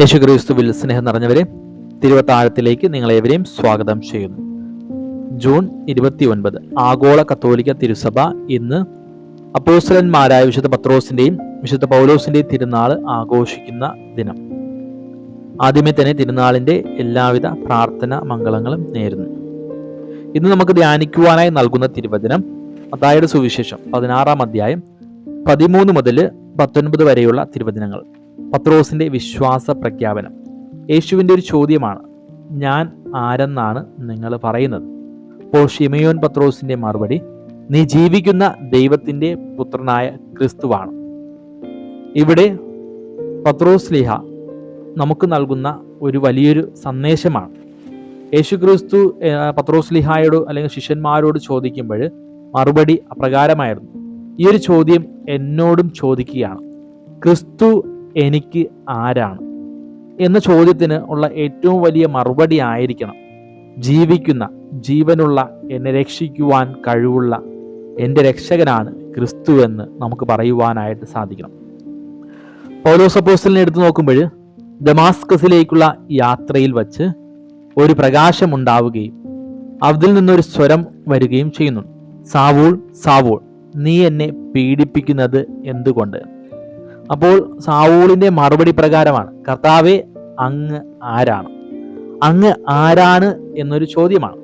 യേശുക്രിസ്തുവിൽ സ്നേഹം നിറഞ്ഞവരെ തിരുവത്താഴത്തിലേക്ക് നിങ്ങളേവരെയും സ്വാഗതം ചെയ്യുന്നു. ജൂൺ ഇരുപത്തി ഒൻപത് ആഗോള കത്തോലിക്ക തിരുസഭ ഇന്ന് അപ്പോസ്റ്റലന്മാരായ വിശുദ്ധ പത്രോസിന്റെയും വിശുദ്ധ പൗലോസിന്റെയും തിരുനാൾ ആഘോഷിക്കുന്ന ദിനം. ആദ്യമേ തന്നെ തിരുനാളിന്റെ എല്ലാവിധ പ്രാർത്ഥന മംഗളങ്ങളും നേരുന്നു. ഇന്ന് നമുക്ക് ധ്യാനിക്കുവാനായി നൽകുന്ന തിരുവചനം അതായത് സുവിശേഷം പതിനാറാം അധ്യായം പതിമൂന്ന് മുതൽ പത്തൊൻപത് വരെയുള്ള തിരുവചനങ്ങൾ. പത്രോസിന്റെ വിശ്വാസ പ്രഖ്യാപനം. യേശുവിന്റെ ഒരു ചോദ്യമാണ് ഞാൻ ആരെന്നാണ് നിങ്ങൾ പറയുന്നത്? അപ്പോൾ ഷിമയോൻ പത്രോസിന്റെ മറുപടി നീ ജീവിക്കുന്ന ദൈവത്തിന്റെ പുത്രനായ ക്രിസ്തുവാണ്. ഇവിടെ പത്രോസ് ലിഹ നമുക്ക് നൽകുന്ന ഒരു വലിയൊരു സന്ദേശമാണ്. യേശു ക്രിസ്തു പത്രോസ് ലിഹായോട് അല്ലെങ്കിൽ ശിഷ്യന്മാരോട് ചോദിക്കുമ്പോൾ മറുപടി അപ്രകാരമായിരുന്നു. ഈ ഒരു ചോദ്യം എന്നോടും ചോദിക്കുകയാണ്. ക്രിസ്തു എനിക്ക് ആരാണ്? എന്ന ചോദ്യത്തിന് ഉള്ള ഏറ്റവും വലിയ മറുപടി ആയിരിക്കണം. ജീവിക്കുന്ന ജീവനുള്ള എന്നെ രക്ഷിക്കുവാൻ കഴിവുള്ള എന്റെ രക്ഷകനാണ് ക്രിസ്തു എന്ന് നമുക്ക് പറയുവാനായിട്ട് സാധിക്കണം. പൗലോസപ്പോസ്റ്റലിനെ എടുത്തു നോക്കുമ്പോൾ ദമാസ്കസിലേക്കുള്ള യാത്രയിൽ വച്ച് ഒരു പ്രകാശമുണ്ടാവുകയും അതിൽ നിന്നൊരു സ്വരം വരികയും ചെയ്യുന്നു സാവൂൾ സാവൂൾ നീ എന്നെ പീഡിപ്പിക്കുന്നത് എന്തുകൊണ്ട്? അപ്പോൾ സാവൂളിന്റെ മറുപടി പ്രകാരമാണ്. കർത്താവെ അങ്ങ് ആരാണ്? അങ്ങ് ആരാണ് എന്നൊരു ചോദ്യമാണ്.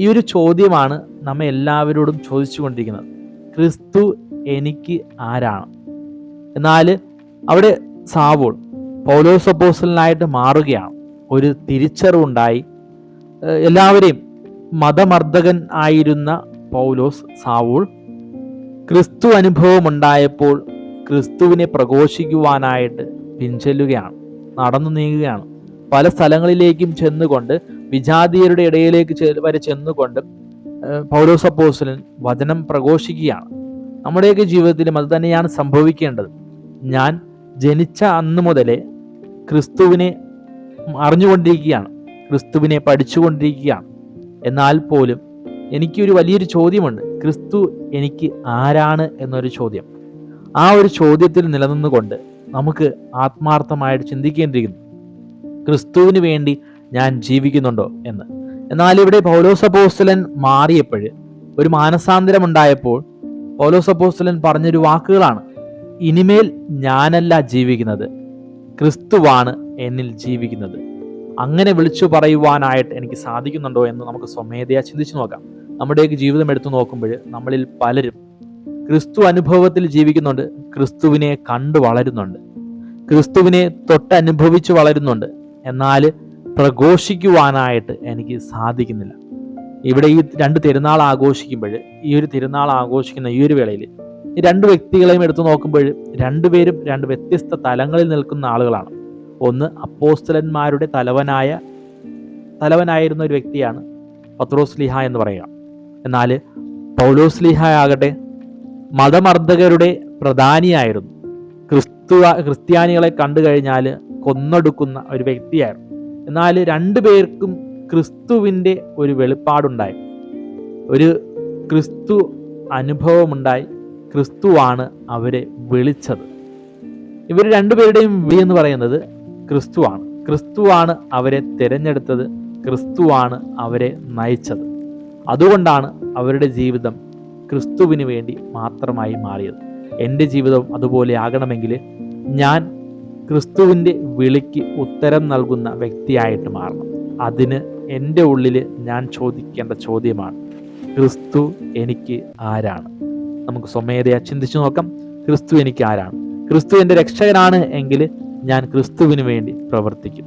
ഈ ഒരു ചോദ്യമാണ് നമ്മെ എല്ലാവരോടും ചോദിച്ചുകൊണ്ടിരിക്കുന്നത്. ക്രിസ്തു എനിക്ക് ആരാണ്? എന്നാൽ അവിടെ സാവൂൾ പൗലോസപ്പോസലിനായിട്ട് മാറുകയാണ്. ഒരു തിരിച്ചറിവുണ്ടായി. എല്ലാവരെയും മതമർദ്ദകൻ ആയിരുന്ന പൗലോസ് സാവൂൾ ക്രിസ്തു അനുഭവമുണ്ടായപ്പോൾ ക്രിസ്തുവിനെ പ്രഘോഷിക്കുവാനായിട്ട് പിൻചെല്ലുകയാണ് നടന്നു നീങ്ങുകയാണ്. പല സ്ഥലങ്ങളിലേക്കും ചെന്നുകൊണ്ട് വിജാതീയരുടെ ഇടയിലേക്ക് വരെ ചെന്നുകൊണ്ട് പൗരോസപ്പോസലൻ വചനം പ്രഘോഷിക്കുകയാണ്. നമ്മുടെയൊക്കെ ജീവിതത്തിലും അത് തന്നെയാണ് സംഭവിക്കേണ്ടത്. ഞാൻ ജനിച്ച അന്ന് മുതലേ ക്രിസ്തുവിനെ അറിഞ്ഞുകൊണ്ടിരിക്കുകയാണ് ക്രിസ്തുവിനെ പഠിച്ചുകൊണ്ടിരിക്കുകയാണ്. എന്നാൽ പോലും എനിക്കൊരു വലിയൊരു ചോദ്യമുണ്ട്. ക്രിസ്തു എനിക്ക് ആരാണ് എന്നൊരു ചോദ്യം. ആ ഒരു ചോദ്യത്തിൽ നിലനിന്നുകൊണ്ട് നമുക്ക് ആത്മാർത്ഥമായിട്ട് ചിന്തിക്കേണ്ടിയിരിക്കുന്നു. ക്രിസ്തുവിന് വേണ്ടി ഞാൻ ജീവിക്കുന്നുണ്ടോ എന്ന്. എന്നാൽ ഇവിടെ പൗലോസപ്പോസ്റ്റലൻ മാറിയപ്പോൾ ഒരു മാനസാന്തരം ഉണ്ടായപ്പോൾ പൗലോസപ്പോസ്റ്റലൻ പറഞ്ഞൊരു വാക്കുകളാണ്. ഇനിമേൽ ഞാനല്ല ജീവിക്കുന്നത് ക്രിസ്തുവാണ് എന്നിൽ ജീവിക്കുന്നത്. അങ്ങനെ വിളിച്ചു പറയുവാനായിട്ട് എനിക്ക് സാധിക്കുന്നുണ്ടോ എന്ന് നമുക്ക് സ്വമേധയാ ചിന്തിച്ചു നോക്കാം. നമ്മുടെയൊക്കെ ജീവിതം എടുത്തു നോക്കുമ്പോൾ നമ്മളിൽ പലരും ക്രിസ്തു അനുഭവത്തിൽ ജീവിക്കുന്നുണ്ട്. ക്രിസ്തുവിനെ കണ്ടു വളരുന്നുണ്ട്. ക്രിസ്തുവിനെ തൊട്ടനുഭവിച്ചു വളരുന്നുണ്ട്. എന്നാൽ പ്രഘോഷിക്കുവാനായിട്ട് എനിക്ക് സാധിക്കുന്നില്ല. ഇവിടെ ഈ രണ്ട് തിരുനാൾ ആഘോഷിക്കുമ്പോൾ ഈ ഒരു തിരുനാൾ ആഘോഷിക്കുന്ന ഈ ഒരു വേളയിൽ ഈ രണ്ട് വ്യക്തികളെയും എടുത്തു നോക്കുമ്പോൾ രണ്ടുപേരും രണ്ട് വ്യത്യസ്ത തലങ്ങളിൽ നിൽക്കുന്ന ആളുകളാണ്. ഒന്ന് അപ്പോസ്തലന്മാരുടെ തലവനായ തലവനായിരുന്ന ഒരു വ്യക്തിയാണ് പത്രോസ്ലിഹ എന്ന് പറയുക. എന്നാൽ പൗലോസ്ലിഹ ആകട്ടെ മതമർദ്ദകരുടെ പ്രധാനിയായിരുന്നു. ക്രിസ്തു ക്രിസ്ത്യാനികളെ കണ്ടു കഴിഞ്ഞാൽ കൊന്നൊടുക്കുന്ന ഒരു വ്യക്തിയായിരുന്നു. എന്നാൽ രണ്ടു പേർക്കും ക്രിസ്തുവിന്റെ ഒരു വെളിപ്പാടുണ്ടായി. ഒരു ക്രിസ്തു അനുഭവമുണ്ടായി. ക്രിസ്തുവാണ് അവരെ വിളിച്ചത്. ഇവർ രണ്ടുപേരുടെയും വിളി എന്ന് പറയുന്നത് ക്രിസ്തുവാണ്. ക്രിസ്തുവാണ് അവരെ തിരഞ്ഞെടുത്തത്. ക്രിസ്തുവാണ് അവരെ നയിച്ചത്. അതുകൊണ്ടാണ് അവരുടെ ജീവിതം ക്രിസ്തുവിന് വേണ്ടി മാത്രമായി മാറിയത്. എന്റെ ജീവിതം അതുപോലെ ആകണമെങ്കിൽ ഞാൻ ക്രിസ്തുവിന്റെ വിളിക്ക് ഉത്തരം നൽകുന്ന വ്യക്തിയായിട്ട് മാറണം. അതിന് എന്റെ ഉള്ളിൽ ഞാൻ ചോദിക്കേണ്ട ചോദ്യമാണ് ക്രിസ്തു എനിക്ക് ആരാണ്? നമുക്ക് സ്വമേധയാ ചിന്തിച്ചു നോക്കാം ക്രിസ്തു എനിക്ക് ആരാണ്? ക്രിസ്തു എന്റെ രക്ഷകനാണ് എങ്കിൽ ഞാൻ ക്രിസ്തുവിന് വേണ്ടി പ്രവർത്തിക്കും.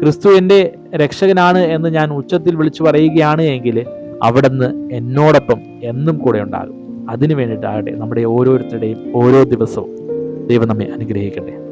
ക്രിസ്തു എന്റെ രക്ഷകനാണ് എന്ന് ഞാൻ ഉച്ചത്തിൽ വിളിച്ചു പറയുകയാണ് എങ്കിൽ അവിടുന്ന് എന്നോടൊപ്പം എന്നും കൂടെ ഉണ്ടാകും. അതിനു വേണ്ടിയിട്ടാകട്ടെ നമ്മുടെ ഓരോരുത്തരുടെയും ഓരോ ദിവസവും ദൈവം നമ്മെ അനുഗ്രഹിക്കട്ടെ.